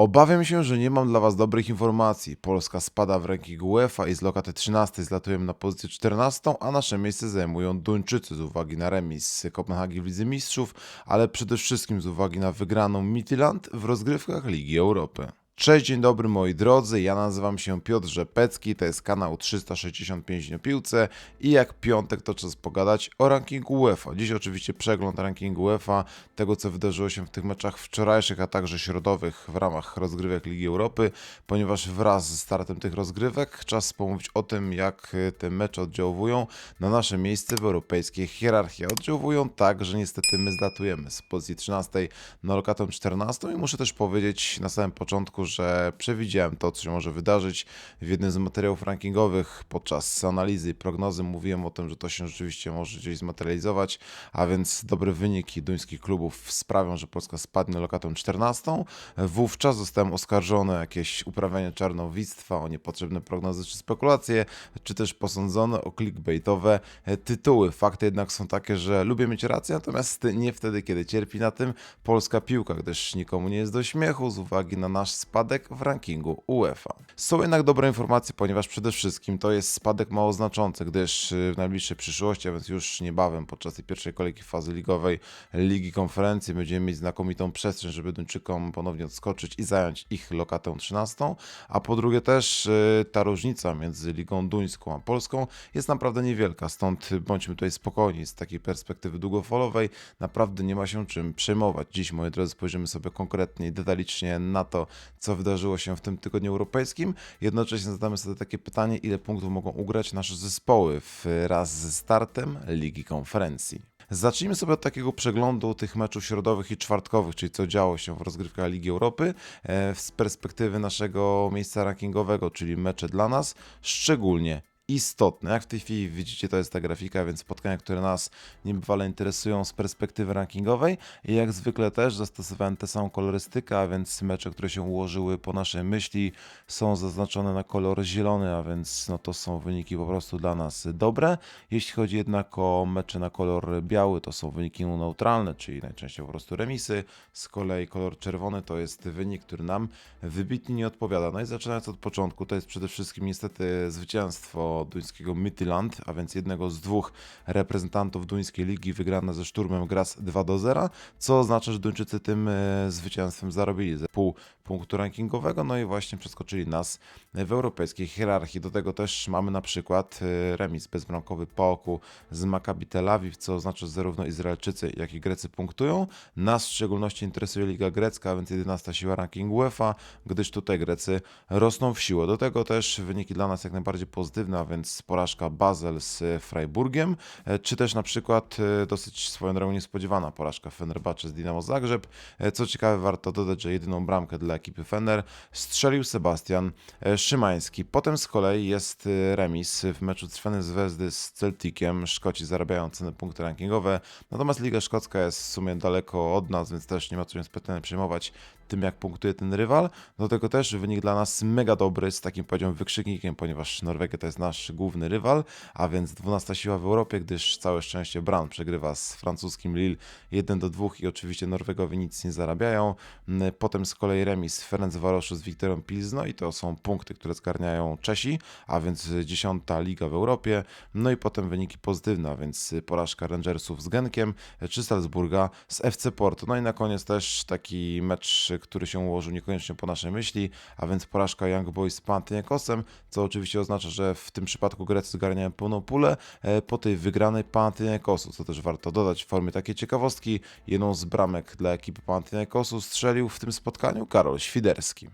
Obawiam się, że nie mam dla Was dobrych informacji. Polska spada w rankingu UEFA i z lokaty 13 zlatujemy na pozycję 14, a nasze miejsce zajmują Duńczycy z uwagi na remis z Kopenhagi w Lidze Mistrzów, ale przede wszystkim z uwagi na wygraną Midtjylland w rozgrywkach Ligi Europy. Cześć, dzień dobry moi drodzy, ja nazywam się Piotr Rzepecki, to jest kanał 365 na piłce i jak piątek to czas pogadać o rankingu UEFA. Dziś oczywiście przegląd rankingu UEFA, tego co wydarzyło się w tych meczach wczorajszych, a także środowych w ramach rozgrywek Ligi Europy, ponieważ wraz z startem tych rozgrywek czas pomówić o tym, jak te mecze oddziałują na nasze miejsce w europejskiej hierarchii. Oddziałują tak, że niestety my zlatujemy z pozycji 13 na lokatę 14 i muszę też powiedzieć na samym początku, że przewidziałem to, co się może wydarzyć. W jednym z materiałów rankingowych podczas analizy i prognozy mówiłem o tym, że to się rzeczywiście może gdzieś zmaterializować, a więc dobre wyniki duńskich klubów sprawią, że Polska spadnie lokatą 14. Wówczas zostałem oskarżony o jakieś uprawianie czarnowictwa, o niepotrzebne prognozy czy spekulacje, czy też posądzony o clickbaitowe tytuły. Fakty jednak są takie, że lubię mieć rację, natomiast nie wtedy, kiedy cierpi na tym polska piłka, gdyż nikomu nie jest do śmiechu z uwagi na nasz spadek w rankingu UEFA. Są jednak dobre informacje, ponieważ przede wszystkim to jest spadek mało znaczący, gdyż y, w najbliższej przyszłości, a więc już niebawem podczas tej pierwszej kolejki fazy ligowej Ligi Konferencji będziemy mieć znakomitą przestrzeń, żeby Duńczykom ponownie odskoczyć i zająć ich lokatę 13, a po drugie też y, ta różnica między Ligą Duńską a Polską jest naprawdę niewielka, stąd bądźmy tutaj spokojni z takiej perspektywy długofalowej, naprawdę nie ma się czym przejmować. Dziś, moi drodzy, spojrzymy sobie konkretnie i detalicznie na to, co wydarzyło się w tym tygodniu europejskim. Jednocześnie zadamy sobie takie pytanie, ile punktów mogą ugrać nasze zespoły wraz ze startem Ligi Konferencji. Zacznijmy sobie od takiego przeglądu tych meczów środowych i czwartkowych, czyli co działo się w rozgrywkach Ligi Europy e, z perspektywy naszego miejsca rankingowego, czyli mecze dla nas, szczególnie istotne. Jak w tej chwili widzicie, to jest ta grafika, więc spotkania, które nas niebywale interesują z perspektywy rankingowej i jak zwykle też zastosowałem tę samą kolorystykę, a więc mecze, które się ułożyły po naszej myśli są zaznaczone na kolor zielony, a więc no to są wyniki po prostu dla nas dobre. Jeśli chodzi jednak o mecze na kolor biały, to są wyniki neutralne, czyli najczęściej po prostu remisy. Z kolei kolor czerwony to jest wynik, który nam wybitnie nie odpowiada. No i zaczynając od początku, to jest przede wszystkim niestety zwycięstwo duńskiego Midtjylland, a więc jednego z dwóch reprezentantów duńskiej ligi wygrana ze Szturmem Graz 2 do 0, co oznacza, że Duńczycy tym e, zwycięstwem zarobili ze pół punktu rankingowego, no i właśnie przeskoczyli nas w europejskiej hierarchii. Do tego też mamy na przykład e, remis bezbramkowy po oku z Maccabi Tel Awiw, co oznacza, że zarówno Izraelczycy, jak i Grecy punktują. Nas w szczególności interesuje Liga Grecka, a więc 11 siła rankingu UEFA, gdyż tutaj Grecy rosną w siłę. Do tego też wyniki dla nas jak najbardziej pozytywne, a więc porażka Basel z Freiburgiem, e, czy też na przykład e, dosyć swoją drogą niespodziewana porażka Fenerbahce z Dinamo Zagrzeb. E, Co ciekawe, warto dodać, że jedyną bramkę dla ekipy Fener strzelił Sebastian Szymański. Potem z kolei jest remis w meczu Crvene Zvezdy z Celticiem. Szkoci zarabiają cenne punkty rankingowe, natomiast Liga Szkocka jest w sumie daleko od nas, więc też nie ma co się specjalnie przejmować tym, jak punktuje ten rywal. Do tego też wynik dla nas mega dobry, z takim powiedziałem wykrzyknikiem, ponieważ Norwegia to jest nasz główny rywal, a więc 12 siła w Europie, gdyż całe szczęście Bran przegrywa z francuskim Lille 1 do 2 i oczywiście Norwegowie nic nie zarabiają. Mm, Potem z kolei remis Ferenc Varoszu z Wiktorem Pilzno i to są punkty, które zgarniają Czesi, a więc 10 liga w Europie. No i potem wyniki pozytywne, a więc porażka Rangersów z Genkiem, czy Salzburga z FC Porto. No i na koniec też taki mecz, który się ułożył niekoniecznie po naszej myśli, a więc porażka Young Boys z Panathinaikosem, co oczywiście oznacza, że w tym przypadku Grecy zgarniają pełną pulę e, po tej wygranej Panathinaikosu, co też warto dodać w formie takiej ciekawostki. Jedną z bramek dla ekipy Panathinaikosu strzelił w tym spotkaniu Karol Świderski.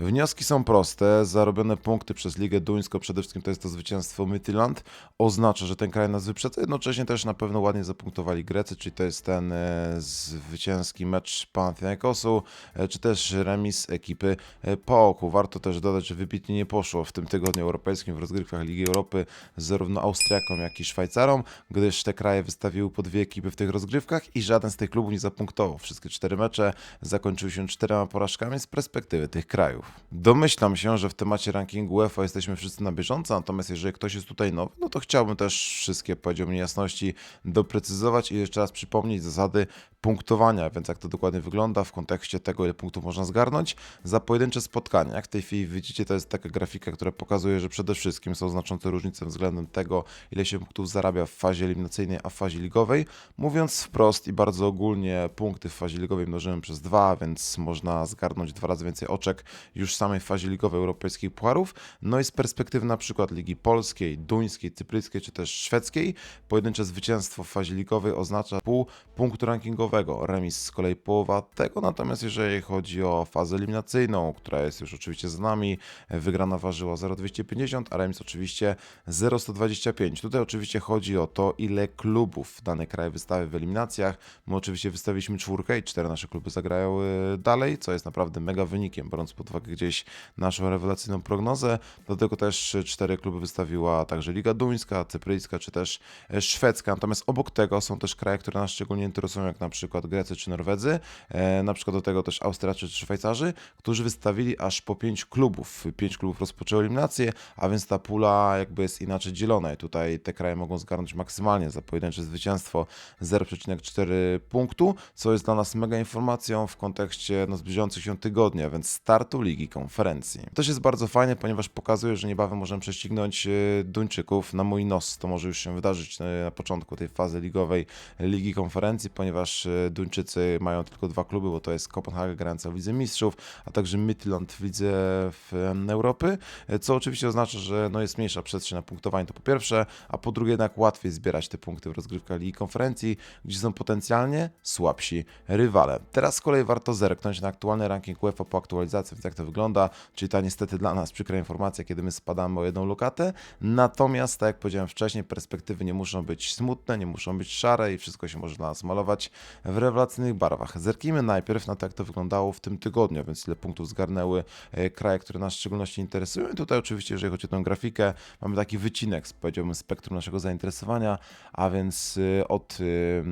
Wnioski są proste. Zarobione punkty przez Ligę Duńską, przede wszystkim to jest to zwycięstwo Midtjylland, oznacza, że ten kraj nas wyprzedza. Jednocześnie też na pewno ładnie zapunktowali Grecy, czyli to jest ten e, zwycięski mecz Panathinaikosu, e, czy też remis ekipy e, PAOK-u. Warto też dodać, że wybitnie nie poszło w tym tygodniu europejskim w rozgrywkach Ligi Europy zarówno Austriakom, jak i Szwajcarom, gdyż te kraje wystawiły po dwie ekipy w tych rozgrywkach i żaden z tych klubów nie zapunktował. Wszystkie cztery mecze zakończyły się czterema porażkami z perspektywy tych krajów. Pucharów. Domyślam się, że w temacie rankingu UEFA jesteśmy wszyscy na bieżąco, natomiast jeżeli ktoś jest tutaj nowy, no to chciałbym też wszystkie, powiedziałbym, niejasności doprecyzować i jeszcze raz przypomnieć zasady punktowania, więc jak to dokładnie wygląda w kontekście tego, ile punktów można zgarnąć za pojedyncze spotkania. Jak w tej chwili widzicie, to jest taka grafika, która pokazuje, że przede wszystkim są znaczące różnice względem tego, ile się punktów zarabia w fazie eliminacyjnej, a w fazie ligowej. Mówiąc wprost i bardzo ogólnie, punkty w fazie ligowej mnożymy przez dwa, więc można zgarnąć dwa razy więcej oczek już samej fazie ligowej europejskich pucharów. No i z perspektywy na przykład Ligi Polskiej, Duńskiej, Cypryjskiej czy też Szwedzkiej, pojedyncze zwycięstwo w fazie ligowej oznacza pół punktu rankingowego, remis z kolei połowa tego, natomiast jeżeli chodzi o fazę eliminacyjną, która jest już oczywiście za nami, wygrana ważyła 0,250, a remis oczywiście 0,125. Tutaj oczywiście chodzi o to, ile klubów dany kraj wystawi w eliminacjach. My oczywiście wystawiliśmy czwórkę i cztery nasze kluby zagrają y, dalej, co jest naprawdę mega wynikiem, biorąc pod uwagę gdzieś naszą rewelacyjną prognozę. Do tego też cztery kluby wystawiła także Liga Duńska, Cypryjska czy też e, Szwedzka. Natomiast obok tego są też kraje, które nas szczególnie interesują, jak na przykład Grecy czy Norwedzy, e, na przykład do tego też Austriacy czy Szwajcarzy, którzy wystawili aż po pięć klubów. Pięć klubów rozpoczęło eliminację, a więc ta pula jakby jest inaczej dzielona i tutaj te kraje mogą zgarnąć maksymalnie za pojedyncze zwycięstwo 0,4 punktu, co jest dla nas mega informacją w kontekście no, zbliżających się tygodni, a więc startu Ligi Konferencji. To jest bardzo fajne, ponieważ pokazuje, że niebawem możemy prześcignąć e, Duńczyków na mój nos. To może już się wydarzyć e, na początku tej fazy ligowej Ligi Konferencji, ponieważ e, Duńczycy mają tylko dwa kluby, bo to jest Kopenhaga grająca w Lidze Mistrzów, a także Midland w Lidze w Europy, co oczywiście oznacza, że no, jest mniejsza przestrzeń na punktowanie, to po pierwsze, a po drugie jednak łatwiej zbierać te punkty w rozgrywkach Ligi Konferencji, gdzie są potencjalnie słabsi rywale. Teraz z kolei warto zerknąć na aktualny ranking UEFA po aktualizacji, więc jak to wygląda, czyli ta niestety dla nas przykra informacja, kiedy my spadamy o jedną lokatę, natomiast tak jak powiedziałem wcześniej, perspektywy nie muszą być smutne, nie muszą być szare i wszystko się może dla nas malować w rewelacyjnych barwach. Zerknijmy najpierw na to, jak to wyglądało w tym tygodniu, więc ile punktów zgarnęły e, kraje, które nas w szczególności interesują. I tutaj oczywiście, jeżeli chodzi o tę grafikę, mamy taki wycinek powiedziałbym, spektrum naszego zainteresowania, a więc y, od y,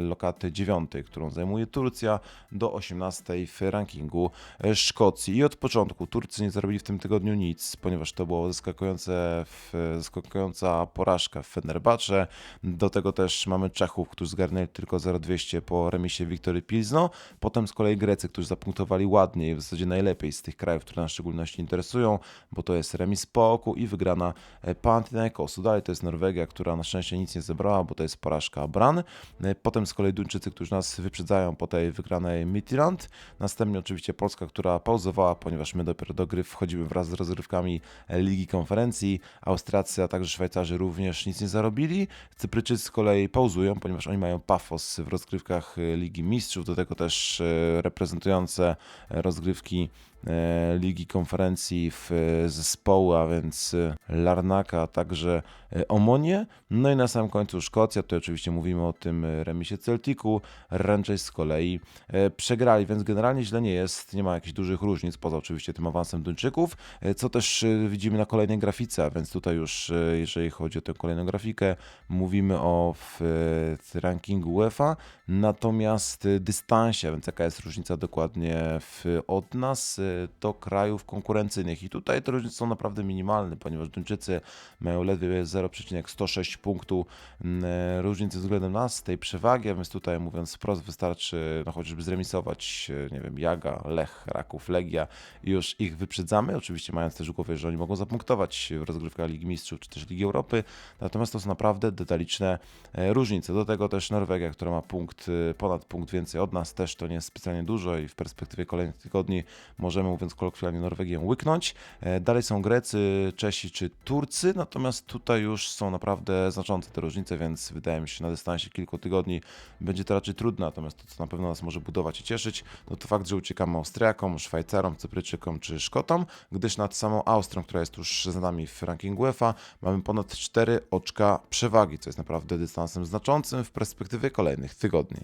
lokaty 9, którą zajmuje Turcja, do 18 w rankingu e, Szkocji. I od początku Turcy nie zarobili w tym tygodniu nic, ponieważ to w, zaskakująca porażka w Fenerbahce. Do tego też mamy Czechów, którzy zgarnęli tylko 0,200 po remisie Wiktory Pilzno. Potem z kolei Grecy, którzy zapunktowali ładniej, w zasadzie najlepiej z tych krajów, które nas w szczególności interesują, bo to jest remis Poku i wygrana e, Panathinaikosu. Dalej to jest Norwegia, która na szczęście nic nie zebrała, bo to jest porażka Bran. E, Potem z kolei Duńczycy, którzy nas wyprzedzają po tej wygranej Midtjylland. Następnie oczywiście Polska, która pauzowała, ponieważ my dopiero do gry wchodzimy wraz z rozgrywkami e, Ligi Konferencji. Austriacy, a także Szwajcarzy również nic nie zarobili. Cypryjczycy z kolei pauzują, ponieważ oni mają pafos w rozgrywkach Ligi Mistrzów, do tego też e, reprezentujące e, rozgrywki Ligi Konferencji w e, zespołu, a więc e, Larnaka, a także e, Omonie. No i na samym końcu Szkocja, tutaj oczywiście mówimy o tym e, remisie Celticu, Rangers z kolei e, przegrali, więc generalnie źle nie jest, nie ma jakichś dużych różnic, poza oczywiście tym awansem Duńczyków, e, co też e, widzimy na kolejnej grafice, a więc tutaj już, e, jeżeli chodzi o tę kolejną grafikę, mówimy o e, rankingu UEFA, natomiast e, dystansie, więc jaka jest różnica dokładnie w, od nas e, do krajów konkurencyjnych. I tutaj te różnice są naprawdę minimalne, ponieważ Duńczycy mają ledwie 0,106 punktu mm, e, różnicy względem nas, tej przewagi, a więc tutaj mówiąc wprost wystarczy no, chociażby zremisować, e, nie wiem, Jaga, Lech, Raków, Legia i już ich wyprzedzamy, oczywiście mając też w głowie, że oni mogą zapunktować w rozgrywkach Ligi Mistrzów czy też Ligi Europy, natomiast to są naprawdę detaliczne e, różnice. Do tego też Norwegia, która ma punkt, ponad punkt więcej od nas, też to nie jest specjalnie dużo i w perspektywie kolejnych tygodni możemy, mówiąc kolokwialnie, Norwegię łyknąć. E, Dalej są Grecy, Czesi czy Turcy, natomiast tutaj już są naprawdę znaczące te różnice, więc wydaje mi się, na dystansie kilku tygodni będzie to raczej trudne, natomiast to, co na pewno nas może budować i cieszyć, no to fakt, że uciekamy Austriakom, Szwajcarom, Cypryjczykom czy Szkotom, gdyż nad samą Austrią, która jest tuż za nami w rankingu UEFA, mamy ponad 4 oczka przewagi, co jest naprawdę dystansem znaczącym w perspektywie kolejnych tygodni.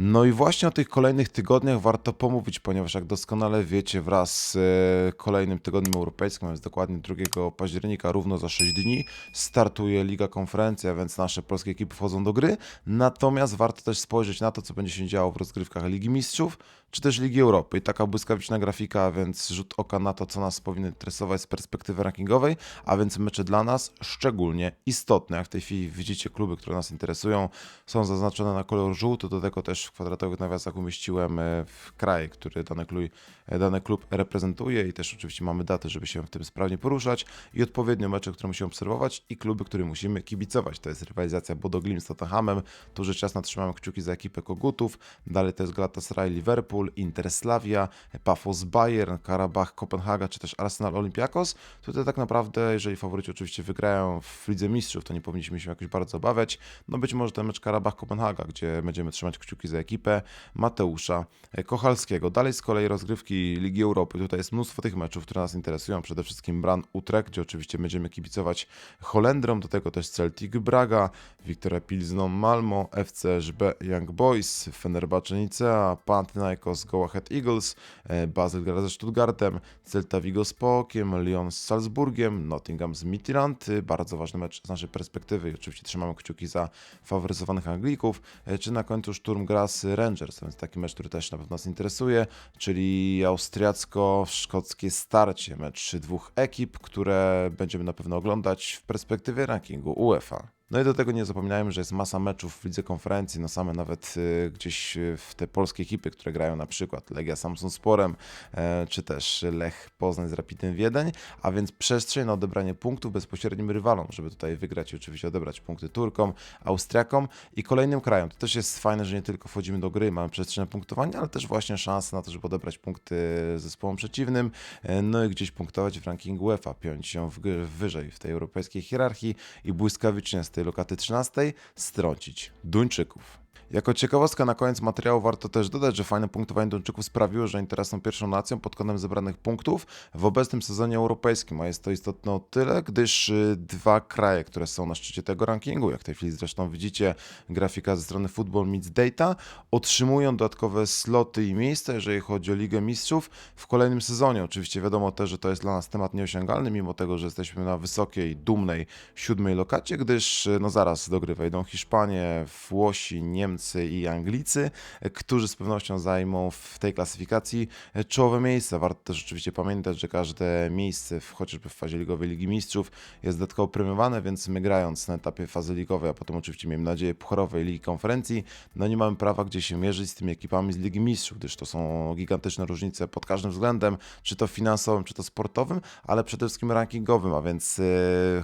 No i właśnie o tych kolejnych tygodniach warto pomówić, ponieważ jak doskonale wiecie, wraz z e, kolejnym tygodniem europejskim, a więc dokładnie 2 października, równo za 6 dni, startuje Liga Konferencja, więc nasze polskie ekipy wchodzą do gry. Natomiast warto też spojrzeć na to, co będzie się działo w rozgrywkach Ligi Mistrzów, czy też Ligi Europy. I taka błyskawiczna grafika, więc rzut oka na to, co nas powinno interesować z perspektywy rankingowej, a więc mecze dla nas szczególnie istotne. Jak w tej chwili widzicie, kluby, które nas interesują, są zaznaczone na kolor żółty, do tego też kwadratowych nawiasach umieściłem e, w kraj, który dany klub, dany klub reprezentuje i też oczywiście mamy daty, żeby się w tym sprawnie poruszać i odpowiednio mecze, które musimy obserwować i kluby, które musimy kibicować. To jest rywalizacja Bodo Glimt z Tottenhamem, tu rzecz jasna trzymamy kciuki za ekipę Kogutów, dalej to jest Galatasaray Liverpool, Inter Slavia, Pafos Bayern, Karabach Kopenhaga, czy też Arsenal Olympiakos. Tutaj tak naprawdę, jeżeli faworyci oczywiście wygrają w Lidze Mistrzów, to nie powinniśmy się jakoś bardzo obawiać. No być może ten mecz Karabach Kopenhaga, gdzie będziemy trzymać kciuki za ekipę Mateusza Kochalskiego. Dalej z kolei rozgrywki Ligi Europy. Tutaj jest mnóstwo tych meczów, które nas interesują. Przede wszystkim Bran Utrecht, gdzie oczywiście będziemy kibicować Holendrom, do tego też Celtic Braga, Wiktoria Pilzną Malmo, FC Żbe Young Boys, Fenerbahce Nicea, Panathinaikos Go Ahead Eagles, e, Basel gra ze Stuttgartem, Celta Vigo z Pokiem, Lyon z Salzburgiem, Nottingham z Midtjylland. Y, Bardzo ważny mecz z naszej perspektywy i oczywiście trzymamy kciuki za faworyzowanych Anglików, e, czy na końcu Szturm gra z Rangers, więc taki mecz, który też na pewno nas interesuje, czyli austriacko-szkockie starcie, mecz dwóch ekip, które będziemy na pewno oglądać w perspektywie rankingu UEFA. No i do tego nie zapominajmy, że jest masa meczów w lidze konferencji, no same nawet y, gdzieś y, w te polskie ekipy, które grają na przykład Legia Samsung Sporem, e, czy też Lech Poznań z Rapidem Wiedeń, a więc przestrzeń na odebranie punktów bezpośrednim rywalom, żeby tutaj wygrać i oczywiście odebrać punkty Turkom, Austriakom i kolejnym krajom. To też jest fajne, że nie tylko wchodzimy do gry, mamy przestrzeń na punktowanie, ale też właśnie szansę na to, żeby odebrać punkty zespołom przeciwnym, e, no i gdzieś punktować w rankingu UEFA, piąć się w, wyżej w tej europejskiej hierarchii i błyskawicznie z tej lokaty 13 strącić Duńczyków. Jako ciekawostka na koniec materiału warto też dodać, że fajne punktowanie Duńczyków sprawiło, że Inter są pierwszą nacją pod kątem zebranych punktów w obecnym sezonie europejskim, a jest to istotne o tyle, gdyż y, dwa kraje, które są na szczycie tego rankingu, jak w tej chwili zresztą widzicie grafika ze strony Football Meets Data, otrzymują dodatkowe sloty i miejsca, jeżeli chodzi o Ligę Mistrzów w kolejnym sezonie. Oczywiście wiadomo też, że to jest dla nas temat nieosiągalny, mimo tego, że jesteśmy na wysokiej, dumnej siódmej lokacie, gdyż y, no zaraz do gry wejdą Hiszpanie, Włosi, Niemcy, i Anglicy, którzy z pewnością zajmą w tej klasyfikacji czołowe miejsca. Warto też oczywiście pamiętać, że każde miejsce, w, chociażby w fazie ligowej Ligi Mistrzów, jest dodatkowo premiowane, więc my grając na etapie fazy ligowej, a potem oczywiście miejmy nadzieję pucharowej Ligi Konferencji, no nie mamy prawa gdzie się mierzyć z tymi ekipami z Ligi Mistrzów, gdyż to są gigantyczne różnice pod każdym względem, czy to finansowym, czy to sportowym, ale przede wszystkim rankingowym, a więc yy,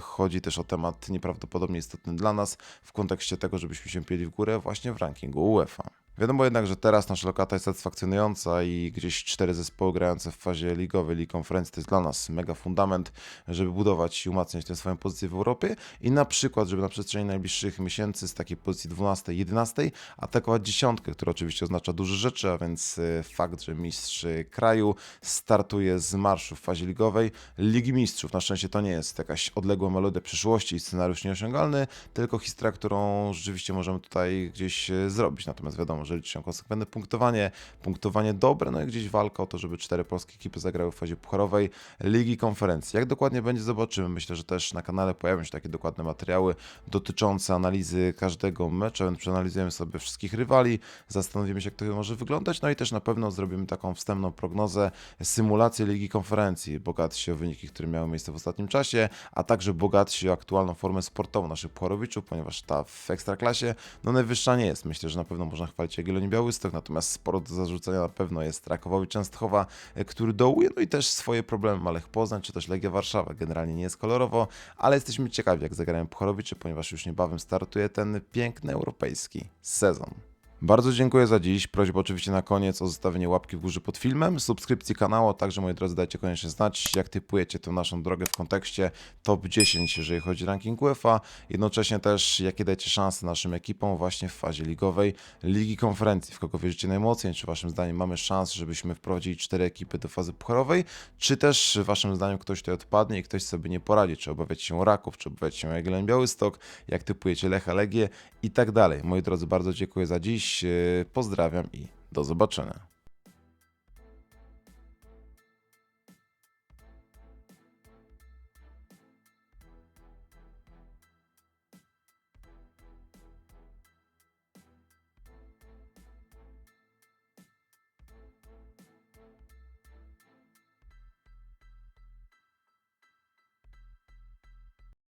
chodzi też o temat nieprawdopodobnie istotny dla nas w kontekście tego, żebyśmy się pieli w górę właśnie w rankingu UEFA. Wiadomo jednak, że teraz nasza lokata jest satysfakcjonująca i gdzieś cztery zespoły grające w fazie ligowej Ligi Konferencji to jest dla nas mega fundament, żeby budować i umacniać tę swoją pozycję w Europie i na przykład, żeby na przestrzeni najbliższych miesięcy z takiej pozycji 12-11 atakować dziesiątkę, która oczywiście oznacza duże rzeczy, a więc y, fakt, że mistrz kraju startuje z marszu w fazie ligowej Ligi Mistrzów. Na szczęście to nie jest jakaś odległa melodia przyszłości i scenariusz nieosiągalny, tylko historia, którą rzeczywiście możemy tutaj gdzieś y, zrobić. Natomiast wiadomo, że liczy się konsekwentne punktowanie, punktowanie dobre, no i gdzieś walka o to, żeby cztery polskie ekipy zagrały w fazie pucharowej Ligi Konferencji. Jak dokładnie będzie, zobaczymy. Myślę, że też na kanale pojawią się takie dokładne materiały dotyczące analizy każdego meczu, więc przeanalizujemy sobie wszystkich rywali, zastanowimy się, jak to może wyglądać, no i też na pewno zrobimy taką wstępną prognozę, symulację Ligi Konferencji, bogatsi o wyniki, które miały miejsce w ostatnim czasie, a także bogatsi o aktualną formę sportową naszych pucharowiczów, ponieważ ta w Ekstraklasie, no najwyższa nie jest. Myślę, że na pewno można chwalić Jagiellonii Białystok, natomiast sporo do zarzucenia na pewno jest Rakowowi Częstochowa, e, który dołuje, no i też swoje problemy ma Lech Poznań, czy też Legia Warszawa. Generalnie nie jest kolorowo, ale jesteśmy ciekawi, jak zagrają Pucharowicze, ponieważ już niebawem startuje ten piękny europejski sezon. Bardzo dziękuję za dziś. Prośba oczywiście na koniec o zostawienie łapki w górze pod filmem, subskrypcji kanału, a także moi drodzy dajcie koniecznie znać, jak typujecie tę naszą drogę w kontekście top 10, jeżeli chodzi o ranking UEFA. Jednocześnie też, jakie dajecie szanse naszym ekipom właśnie w fazie ligowej Ligi Konferencji. W kogo wierzycie najmocniej? Czy waszym zdaniem mamy szansę, żebyśmy wprowadzili cztery ekipy do fazy pucharowej? Czy też waszym zdaniem ktoś tutaj odpadnie i ktoś sobie nie poradzi? Czy obawiacie się Raków, czy obawiacie się Jagiellonii Białystok? Jak typujecie Lecha Legię i tak dalej. Moi drodzy, bardzo dziękuję za dziś. Dziś. E, Pozdrawiam i do zobaczenia.